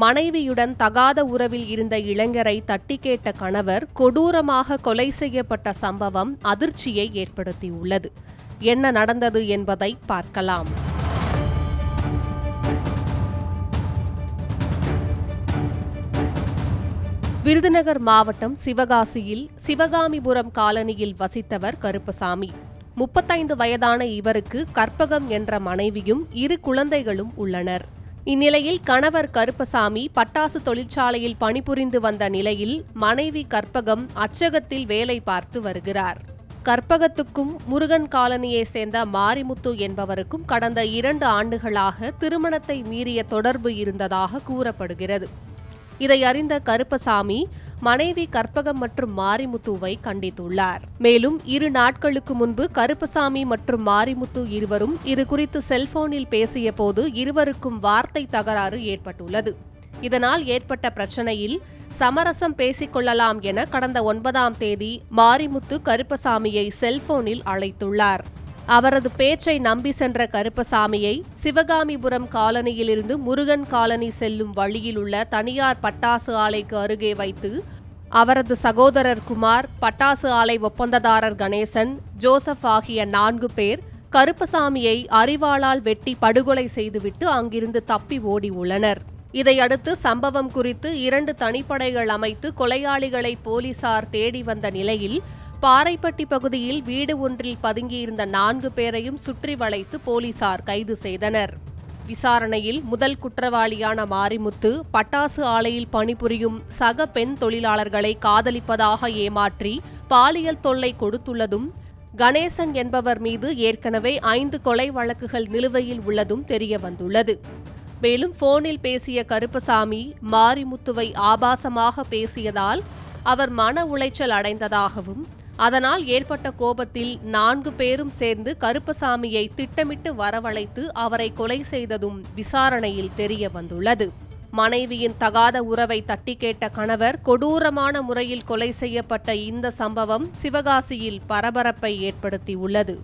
மனைவியுடன் தகாத உறவில் இருந்த இளைஞரை தட்டி கேட்ட கணவர் கொடூரமாக கொலை செய்யப்பட்ட சம்பவம் அதிர்ச்சியை ஏற்படுத்தியுள்ளது. என்ன நடந்தது என்பதை பார்க்கலாம். விருதுநகர் மாவட்டம் சிவகாசியில் சிவகாமிபுரம் காலனியில் வசித்தவர் கருப்பசாமி. முப்பத்தைந்து வயதான இவருக்கு கற்பகம் என்ற மனைவியும் இரு குழந்தைகளும் உள்ளனர். இந்நிலையில் கணவர் கருப்பசாமி பட்டாசு தொழிற்சாலையில் பணிபுரிந்து வந்த நிலையில் மனைவி கற்பகம் அச்சகத்தில் வேலை பார்த்து வருகிறார். கற்பகத்துக்கும் முருகன் காலனியை சேர்ந்த மாரிமுத்து என்பவருக்கும் கடந்த இரண்டு ஆண்டுகளாக திருமணத்தை மீறிய தொடர்பு இருந்ததாக கூறப்படுகிறது. இதை அறிந்த கருப்பசாமி மனைவி கற்பகம் மற்றும் மாரிமுத்துவை கண்டித்துள்ளார். மேலும் இரு நாட்களுக்கு முன்பு கருப்பசாமி மற்றும் மாரிமுத்து இருவரும் இது குறித்து செல்போனில் பேசிய போது இருவருக்கும் வார்த்தை தகராறு ஏற்பட்டுள்ளது. இதனால் ஏற்பட்ட பிரச்சனையில் சமரசம் பேசிக்கொள்ளலாம் என கடந்த ஒன்பதாம் தேதி மாரிமுத்து கருப்பசாமியை செல்போனில் அழைத்துள்ளார். அவரது பேச்சை நம்பி சென்ற கருப்பசாமியை சிவகாமிபுரம் காலனியிலிருந்து முருகன் காலனி செல்லும் வழியில் உள்ள தனியார் பட்டாசு ஆலைக்கு அருகே வைத்து அவரது சகோதரர் குமார் பட்டாசு ஆலை ஒப்பந்ததாரர் கணேசன் ஜோசப் ஆகிய நான்கு பேர் கருப்பசாமியை அறிவாளால் வெட்டி படுகொலை செய்துவிட்டு அங்கிருந்து தப்பி ஓடி உள்ளனர். இதையடுத்து சம்பவம் குறித்து இரண்டு தனிப்படைகள் அமைத்து கொலையாளிகளை போலீசார் தேடி வந்த நிலையில் பாறைப்பட்டி பகுதியில் வீடு ஒன்றில் பதுங்கியிருந்த நான்கு பேரையும் சுற்றி வளைத்து போலீசார் கைது செய்தனர். விசாரணையில் முதல் குற்றவாளியான மாரிமுத்து பட்டாசு ஆலையில் பணிபுரியும் சக பெண் தொழிலாளர்களை காதலிப்பதாக ஏமாற்றி பாலியல் தொல்லை கொடுத்துள்ளதும் கணேசன் என்பவர் மீது ஏற்கனவே ஐந்து கொலை வழக்குகள் நிலுவையில் உள்ளதும் தெரிய வந்துள்ளது மேலும் போனில் பேசிய கருப்பசாமி மாரிமுத்துவை ஆபாசமாக பேசியதால் அவர் மன உளைச்சல் அடைந்ததாகவும் அதனால் ஏற்பட்ட கோபத்தில் நான்கு பேரும் சேர்ந்து கருப்பசாமியை திட்டமிட்டு வரவழைத்து அவரை கொலை செய்ததும் விசாரணையில் தெரிய வந்துள்ளது. மனைவியின் தகாத உறவை தட்டி கேட்ட கணவர் கொடூரமான முறையில் கொலை செய்யப்பட்ட இந்த சம்பவம் சிவகாசியில் பரபரப்பை ஏற்படுத்தியுள்ளது.